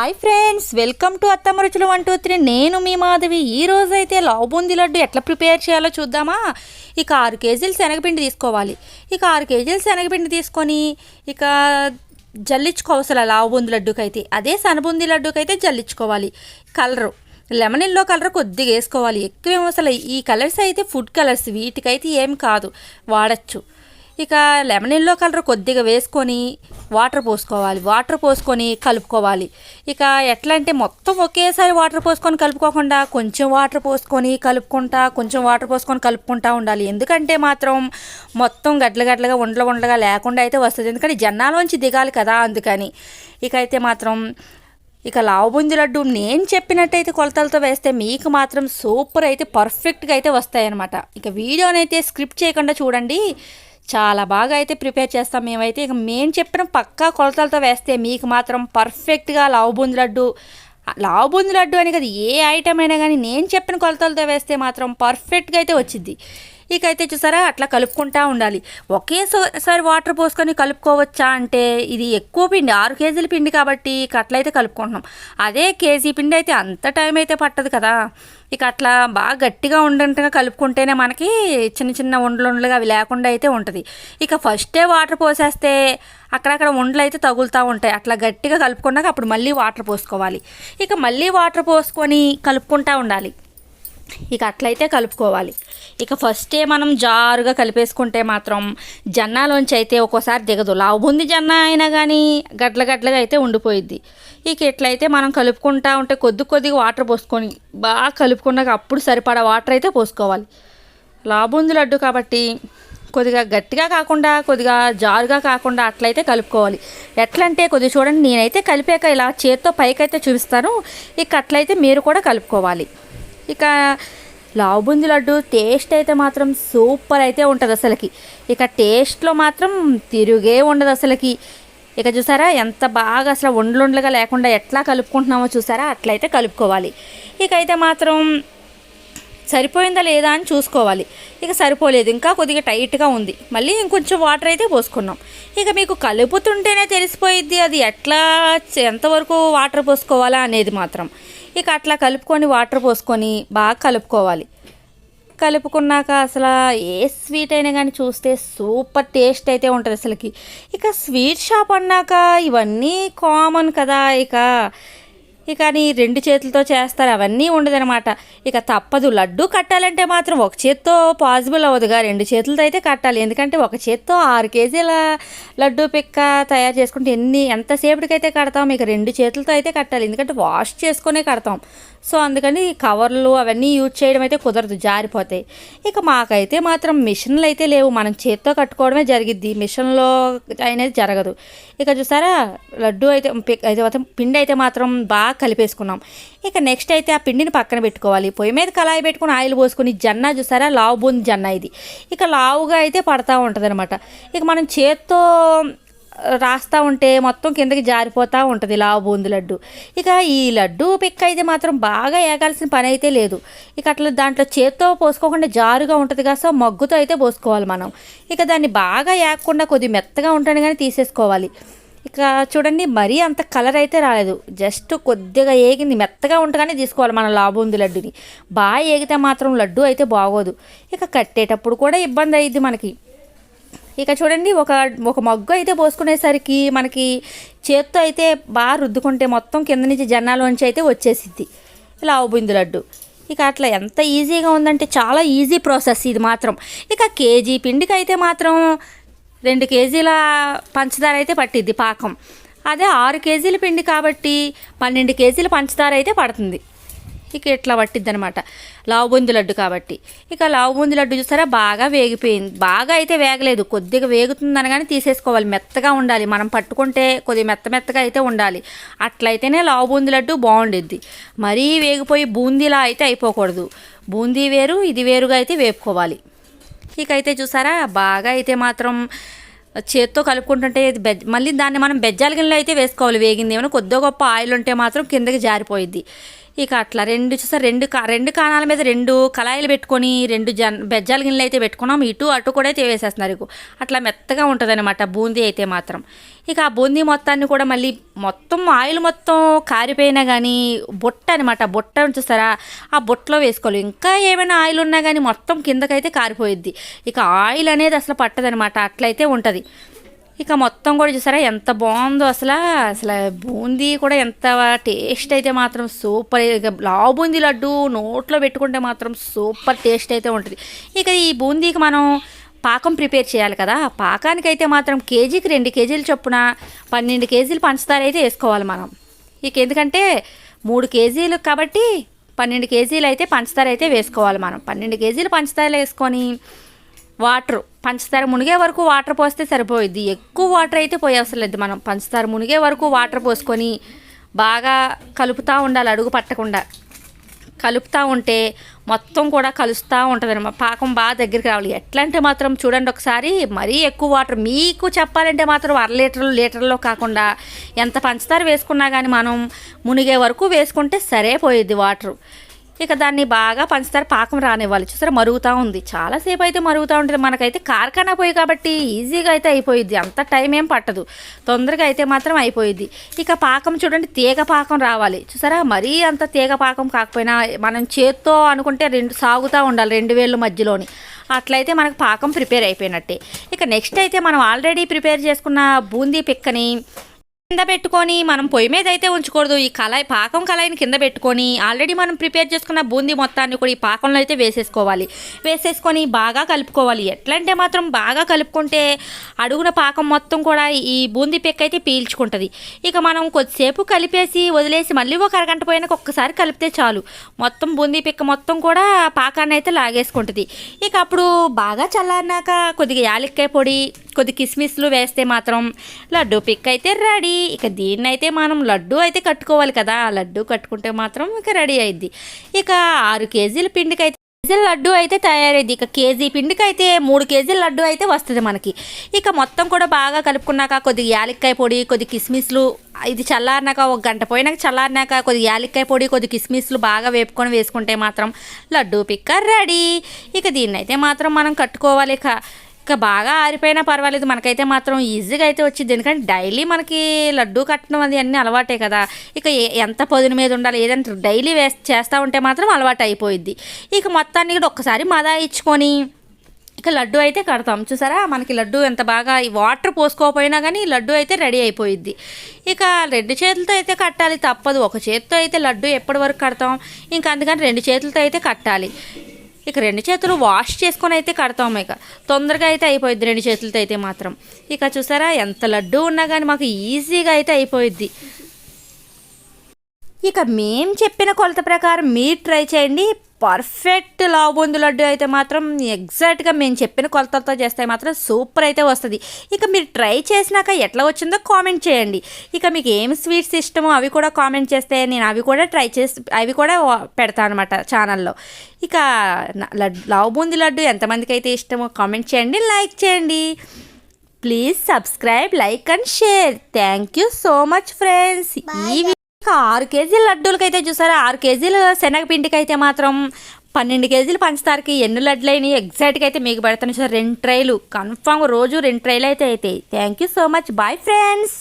Hi friends welcome to అత్తమ్మ రుచులు one two three నేను మీ మాధవి. ఈ రోజైతే లావు బూందీ లడ్డు ఎట్లా ప్రిపేర్ చేయాలో చూద్దామా? ఇక ఆరు కేజీలు శనగపిండి తీసుకోవాలి. ఇక ఆరు కేజీలు శనగపిండి తీసుకొని ఇక జల్లించుకోవసల లావు బూందీ లడ్డుకి అయితే అదే సనబూందీ లడ్డుకి అయితే జల్లించుకోవాలి. కలరు. లెమన్ ఎల్లో కలర్ కొద్దిగా వేసుకోవాలి. ఎక్కువేమో అసలు ఈ కలర్స్ అయితే ఫుడ్ కలర్స్ వీటికైతే ఏం కాదు. వాడచ్చు. ఇక లెమన్ ఎల్లో కలర్ కొద్దిగా వేసుకొని వాటర్ పోసుకోవాలి. వాటర్ పోసుకొని కలుపుకోవాలి. ఇక ఎట్లా అంటే మొత్తం ఒకేసారి వాటర్ పోసుకొని కలుపుకోకుండా కొంచెం వాటర్ పోసుకొని కలుపుకుంటా కొంచెం వాటర్ పోసుకొని కలుపుకుంటా ఉండాలి. ఎందుకంటే మాత్రం మొత్తం గడ్ల గడ్లగా ఉండలు ఉండలుగా లేకుండా అయితే వస్తుంది. ఎందుకంటే జన్నాలోంచి దిగాలి కదా అందుకని. ఇక అయితే మాత్రం ఇక లావు బుంది లడ్డు నేను చెప్పినట్టయితే కొలతలతో వేస్తే మీకు మాత్రం సూపర్ అయితే పర్ఫెక్ట్గా అయితే వస్తాయన్నమాట. ఇక వీడియోనైతే స్క్రిప్ట్ చేయకుండా చూడండి. చాలా బాగా అయితే ప్రిపేర్ చేస్తాం మేమైతే. ఇక మేము చెప్పిన పక్కా కొలతలతో వేస్తే మీకు మాత్రం పర్ఫెక్ట్గా లావు బూందీ లడ్డు లావు బూంది లడ్డు అని కదా ఏ ఐటమ్ అయినా కానీ నేను చెప్పిన కొలతలతో వేస్తే మాత్రం పర్ఫెక్ట్గా అయితే వచ్చింది ఇక అయితే చూసారా అట్లా కలుపుకుంటా ఉండాలి. ఒకేసారి వాటర్ పోసుకొని కలుపుకోవచ్చా అంటే ఇది ఎక్కువ పిండి ఆరు కేజీల పిండి కాబట్టి ఇక అట్లయితే కలుపుకుంటున్నాం. అదే కేజీ పిండి అయితే అంత టైం అయితే పట్టదు కదా. ఇక అట్లా బాగా గట్టిగా ఉండటంగా కలుపుకుంటేనే మనకి చిన్న చిన్న ఉండలు ఉండలుగా అవి లేకుండా అయితే ఉంటుంది. ఇక ఫస్టే వాటర్ పోసేస్తే అక్కడక్కడ ఉండలు అయితే తగులుతూ ఉంటాయి. అట్లా గట్టిగా కలుపుకున్నాక అప్పుడు మళ్ళీ వాటర్ పోసుకోవాలి. ఇక మళ్ళీ వాటర్ పోసుకొని కలుపుకుంటూ ఉండాలి. ఇక అట్లయితే కలుపుకోవాలి. ఇక ఫస్టే మనం జారుగా కలిపేసుకుంటే మాత్రం జన్నాలోంచి అయితే ఒక్కోసారి దిగదు. లావుబుంది జన్న అయినా కానీ గడ్ల గడ్లగా అయితే ఉండిపోయిద్ది. ఇక ఎట్లయితే మనం కలుపుకుంటా ఉంటే కొద్ది కొద్దిగా వాటర్ పోసుకొని బాగా కలుపుకున్నాక అప్పుడు సరిపడా వాటర్ అయితే పోసుకోవాలి. లావుబుంది లడ్డు కాబట్టి కొద్దిగా గట్టిగా కాకుండా కొద్దిగా జారుగా కాకుండా అట్లయితే కలుపుకోవాలి. ఎట్లంటే కొద్దిగా చూడండి నేనైతే కలిపాక ఇలా చేత్తో పైకైతే చూపిస్తాను. ఇక అట్లయితే మీరు కూడా కలుపుకోవాలి. ఇక లావు బూందీ లడ్డు టేస్ట్ అయితే మాత్రం సూపర్ అయితే ఉంటుంది అసలుకి. ఇక టేస్ట్లో మాత్రం తిరుగే ఉండదు అసలుకి. ఇక చూసారా ఎంత బాగా అసలు ఉండలుండలుగా లేకుండా ఎట్లా కలుపుకుంటున్నామో చూసారా? అట్లయితే కలుపుకోవాలి. ఇక అయితే మాత్రం సరిపోయిందా లేదా అని చూసుకోవాలి. ఇక సరిపోలేదు. ఇంకా కొద్దిగా టైట్గా ఉంది. మళ్ళీ ఇంకొంచెం వాటర్ అయితే పోసుకున్నాం. ఇక మీకు కలుపుతుంటేనే తెలిసిపోయిద్ది అది ఎట్లా ఎంతవరకు వాటర్ పోసుకోవాలా అనేది మాత్రం. ఇక అట్లా కలుపుకొని వాటర్ పోసుకొని బాగా కలుపుకోవాలి. కలుపుకున్నాక అసలు ఏ స్వీట్ అయినా కానీ చూస్తే సూపర్ టేస్ట్ అయితే ఉంటుంది అసలుకి. ఇక స్వీట్ షాప్ అన్నాక ఇవన్నీ కామన్ కదా ఇక. ఇక నీ రెండు చేతులతో చేస్తారు అవన్నీ ఉండదనమాట ఇక తప్పదు లడ్డు కట్టాలంటే మాత్రం ఒక చేత్తో పాసిబుల్ అవ్వదుగా. రెండు చేతులతో అయితే కట్టాలి. ఎందుకంటే ఒక చేత్తో ఆరు కేజీల లడ్డు పిక్క తయారు చేసుకుంటే ఎన్ని ఎంతసేపటికైతే కడతాం ఇక రెండు చేతులతో అయితే కట్టాలి. ఎందుకంటే వాష్ చేసుకునే కడతాం. సో అందుకని కవర్లు అవన్నీ యూజ్ చేయడం అయితే కుదరదు జారిపోతాయి. ఇక మాకైతే మాత్రం మిషన్లు అయితే లేవు మనం చేత్తో కట్టుకోవడమే జరిగిద్ది మిషన్లో అనేది జరగదు. ఇక చూసారా లడ్డు అయితే అయితే పిండి అయితే మాత్రం బాగా కలిపేసుకున్నాం. ఇక నెక్స్ట్ అయితే ఆ పిండిని పక్కన పెట్టుకోవాలి. పొయ్యి మీద కళాయి పెట్టుకుని ఆయిల్ పోసుకుని జన్న చూసారా లావు బూంది జన్న ఇది. ఇక లావుగా అయితే పడతా ఉంటుంది ఇక మనం చేత్తో రాస్తూ ఉంటే మొత్తం కిందకి జారిపోతూ ఉంటుంది లావు బూంది లడ్డు. ఇక ఈ లడ్డు పిక్ అయితే మాత్రం బాగా ఏగాల్సిన పని అయితే లేదు. ఇక అట్లా దాంట్లో చేత్తో పోసుకోకుండా జారుగా ఉంటుంది కదా సో మగ్గుతో అయితే పోసుకోవాలి మనం. ఇక దాన్ని బాగా ఏగకుండా కొద్ది మెత్తగా ఉంటాను కానీ తీసేసుకోవాలి. ఇక చూడండి మరీ అంత కలర్ అయితే రాలేదు. జస్ట్ కొద్దిగా ఏగింది మెత్తగా ఉండగానే తీసుకోవాలి మన లాబూంది లడ్డుని. బాగా ఏగితే మాత్రం లడ్డు అయితే బాగోదు. ఇక కట్టేటప్పుడు కూడా ఇబ్బంది అయ్యిద్ది మనకి. ఇక చూడండి ఒక ఒక మగ్గు అయితే పోసుకునేసరికి మనకి చేత్తో అయితే బాగా రుద్దుకుంటే మొత్తం కింద నుంచి జన్నాలోంచి అయితే వచ్చేసిద్ది. లావు బుంది లడ్డు. ఇక అట్లా ఎంత ఈజీగా ఉందంటే చాలా ఈజీ ప్రాసెస్ ఇది మాత్రం. ఇక కేజీ పిండికి అయితే మాత్రం రెండు కేజీల పంచదార అయితే పట్టిద్ది పాకం. అదే ఆరు కేజీల పిండి కాబట్టి పన్నెండు కేజీల పంచదార అయితే పడుతుంది. ఇక ఇట్లా పట్టిద్ది అనమాట లావు బూంది లడ్డు కాబట్టి. ఇక లావు బూంది లడ్డు చూసారా బాగా వేగిపోయింది. బాగా అయితే వేగలేదు. కొద్దిగా వేగుతుందని కానీ తీసేసుకోవాలి. మెత్తగా ఉండాలి. మనం పట్టుకుంటే కొద్దిగా మెత్త మెత్తగా అయితే ఉండాలి. అట్లయితేనే లావు బూంది లడ్డు బాగుండిద్ది. మరీ వేగిపోయి బూందీలా అయితే అయిపోకూడదు. బూందీ వేరు ఇది వేరుగా అయితే వేపుకోవాలి. ఇక అయితే చూసారా? బాగా అయితే మాత్రం చేత్తో కలుపుకుంటుంటే బెజ్ మళ్ళీ దాన్ని మనం బెజ్జాల గిన్నెలో అయితే వేసుకోవాలి. వేగింది ఏమైనా కొద్దిగా గొప్ప ఆయిల్ ఉంటే మాత్రం కిందకి జారిపోయిద్ది. ఇక అట్లా రెండు చూసారు రెండు కా రెండు కాణాల మీద రెండు కళాయిలు పెట్టుకొని రెండు జన్ బెజ్జాల గిన్నెలు అయితే పెట్టుకున్నాం. ఇటు అటు కూడా అయితే వేసేస్తున్నారు ఇక అట్లా మెత్తగా ఉంటుందన్నమాట బూందీ అయితే మాత్రం. ఇక ఆ బూందీ మొత్తాన్ని కూడా మళ్ళీ మొత్తం ఆయిల్ మొత్తం కారిపోయినా కానీ బుట్ట అనమాట బుట్ట చూస్తారా ఆ బుట్టలో వేసుకోవాలి. ఇంకా ఏమైనా ఆయిల్ ఉన్నా కానీ మొత్తం కిందకైతే కారిపోయిద్ది. ఇక ఆయిల్ అనేది అసలు పట్టదనమాట అట్లయితే ఉంటుంది. ఇక మొత్తం కూడా చూసారా ఎంత బాగుందో అసలు. అసలు బూందీ కూడా ఎంత టేస్ట్ అయితే మాత్రం సూపర్. ఇక లావు బూందీ లడ్డు నోట్లో పెట్టుకుంటే మాత్రం సూపర్ టేస్ట్ అయితే ఉంటుంది. ఇక ఈ బూందీకి మనం పాకం ప్రిపేర్ చేయాలి కదా. పాకానికైతే పాకానికి అయితే మాత్రం కేజీకి రెండు కేజీలు చొప్పున పన్నెండు కేజీలు పంచదార అయితే వేసుకోవాలి మనం. ఇక ఎందుకంటే మూడు కేజీలు కాబట్టి పన్నెండు కేజీలు అయితే పంచదార అయితే వేసుకోవాలి మనం. పన్నెండు కేజీలు పంచదార వేసుకొని వాటర్. పంచదార మునిగే వరకు వాటర్ పోస్తే సరిపోయిద్ది. ఎక్కువ వాటర్ అయితే పోయే అవసరం లేదు. మనం పంచదార మునిగే వరకు వాటర్ పోసుకొని బాగా కలుపుతూ ఉండాలి అడుగు పట్టకుండా. కలుపుతూ ఉంటే మొత్తం కూడా కలుస్తూ ఉంటుంది అనమాట పాకం బాగా దగ్గరికి రావాలి. ఎట్లా అంటే మాత్రం చూడండి ఒకసారి మరీ ఎక్కువ వాటర్. మీకు చెప్పాలంటే మాత్రం అర లీటర్లు లీటర్లో కాకుండా ఎంత పంచదార వేసుకున్నా కానీ మనం మునిగే వరకు వేసుకుంటే సరే పోయేది వాటర్. ఇక దాన్ని బాగా పంచదార పాకం రానివ్వాలి. చూసారా మరుగుతూ ఉంది. చాలాసేపు అయితే మరుగుతూ ఉంటుంది. మనకైతే కార్ఖానా పోయి కాబట్టి ఈజీగా అయితే అయిపోయిద్ది. అంత టైం ఏం పట్టదు. తొందరగా అయితే మాత్రం అయిపోయిద్ది. ఇక పాకం చూడండి తీగ పాకం రావాలి. చూసారా మరీ అంత తీగ పాకం కాకపోయినా మనం చేత్తో అనుకుంటే రెండు సాగుతూ ఉండాలి రెండు వేళ్ళు మధ్యలోని. అట్లయితే మనకు పాకం ప్రిపేర్ అయిపోయినట్టే. ఇక నెక్స్ట్ అయితే మనం ఆల్రెడీ ప్రిపేర్ చేసుకున్న బూందీ పిక్కని కింద పెట్టుకొని మనం పొయ్యి మీద అయితే ఉంచకూడదు. ఈ కళాయి పాకం కళాయిని కింద పెట్టుకొని ఆల్రెడీ మనం ప్రిపేర్ చేసుకున్న బూందీ మొత్తాన్ని కూడా ఈ పాకంలో అయితే వేసేసుకోవాలి. వేసేసుకొని బాగా కలుపుకోవాలి. ఎట్లా అంటే మాత్రం బాగా కలుపుకుంటే అడుగున పాకం మొత్తం కూడా ఈ బూందీ పెక్క అయితే పీల్చుకుంటుంది. ఇక మనం కొద్దిసేపు కలిపేసి వదిలేసి మళ్ళీ ఒక అరగంట పోయినాక ఒక్కసారి కలిపితే చాలు. మొత్తం బూందీ పిక్క మొత్తం కూడా పాకాన్ని అయితే లాగేసుకుంటుంది. ఇక అప్పుడు బాగా చల్లారినాక కొద్దిగా యాలక్కాయ పొడి కొద్ది కిస్మిస్లు వేస్తే మాత్రం లడ్డు పిక్ అయితే రెడీ. ఇక దీన్ని అయితే మనం లడ్డు అయితే కట్టుకోవాలి కదా. లడ్డు కట్టుకుంటే మాత్రం ఇక రెడీ అయింది ఇక ఆరు కేజీల పిండికి అయితే కేజీల లడ్డు అయితే తయారైంది ఇక కేజీ పిండికి అయితే మూడు కేజీల లడ్డు అయితే వస్తుంది మనకి. ఇక మొత్తం కూడా బాగా కలుపుకున్నాక కొద్దిగా యాలక్కాయ పొడి కొద్ది కిస్మిస్లు ఇది చల్లారినాక ఒక గంట పోయినాక చల్లారినాక కొద్ది యాలక్కాయ పొడి కొద్ది కిస్మిస్లు బాగా వేపుకొని వేసుకుంటే మాత్రం లడ్డు పిక్క రెడీ. ఇక దీన్ని అయితే మాత్రం మనం కట్టుకోవాలి ఇక బాగా ఆరిపోయినా పర్వాలేదు. మనకైతే మాత్రం ఈజీగా అయితే వచ్చింది. ఎందుకంటే డైలీ మనకి లడ్డు కట్టడం అది అన్నీ అలవాటే కదా. ఇక ఏ- ఎంత పొదున మీద ఉండాలి ఏదంటే డైలీ వేస్ చేస్తూ ఉంటే మాత్రం అలవాటు అయిపోయిద్ది. ఇక మొత్తాన్ని కూడా ఒక్కసారి మదా ఇచ్చుకొని ఇక లడ్డు అయితే కడతాం. చూసారా? మనకి లడ్డు ఎంత బాగా ఈ వాటర్ పోసుకోకపోయినా కానీ లడ్డు అయితే రెడీ అయిపోయిద్ది. ఇక రెండు చేతులతో అయితే కట్టాలి తప్పదు. ఒక చేతితో అయితే లడ్డు ఎప్పటి వరకు కడతాం? ఇంకా అందుకని రెండు చేతులతో అయితే కట్టాలి. ఇక రెండు చేతులు వాష్ చేసుకొని అయితే కడతాము ఇక. తొందరగా అయితే అయిపోయింది రెండు చేతులతో అయితే మాత్రం. ఇక చూసారా ఎంత లడ్డు ఉన్నా కానీ మాకు ఈజీగా అయితే అయిపోయిద్ది. ఇక మేం చెప్పిన కొలత ప్రకారం మీరు ట్రై చేయండి. పర్ఫెక్ట్ లావు బొందు లడ్డు అయితే మాత్రం ఎగ్జాక్ట్గా మేము చెప్పిన కొలతలతో చేస్తే మాత్రం సూపర్ అయితే వస్తుంది. ఇక మీరు ట్రై చేసినాక ఎట్లా వచ్చిందో కామెంట్ చేయండి. ఇక మీకు ఏం స్వీట్స్ ఇష్టమో అవి కూడా కామెంట్ చేస్తే నేను అవి కూడా ట్రై చేసి అవి కూడా పెడతాను అనమాట ఛానల్లో. ఇక లడ్డు లావు బూంది లడ్డు ఎంతమందికి అయితే ఇష్టమో కామెంట్ చేయండి లైక్ చేయండి. Please subscribe like and share. Thank you so much friends. ఈ ఇంకా ఆరు కేజీల లడ్డూలకైతే చూసారా? ఆరు కేజీల శనగపిండికి అయితే మాత్రం పన్నెండు కేజీలు పంచదారకి ఎన్ని లడ్లు అయినాయి ఎగ్జాక్ట్గా అయితే మీకు పెడతాను సార్ రెండు ట్రైలు. కన్ఫామ్ రోజు రెండు ట్రైలు అయితే అవుతాయి thank you so much bye friends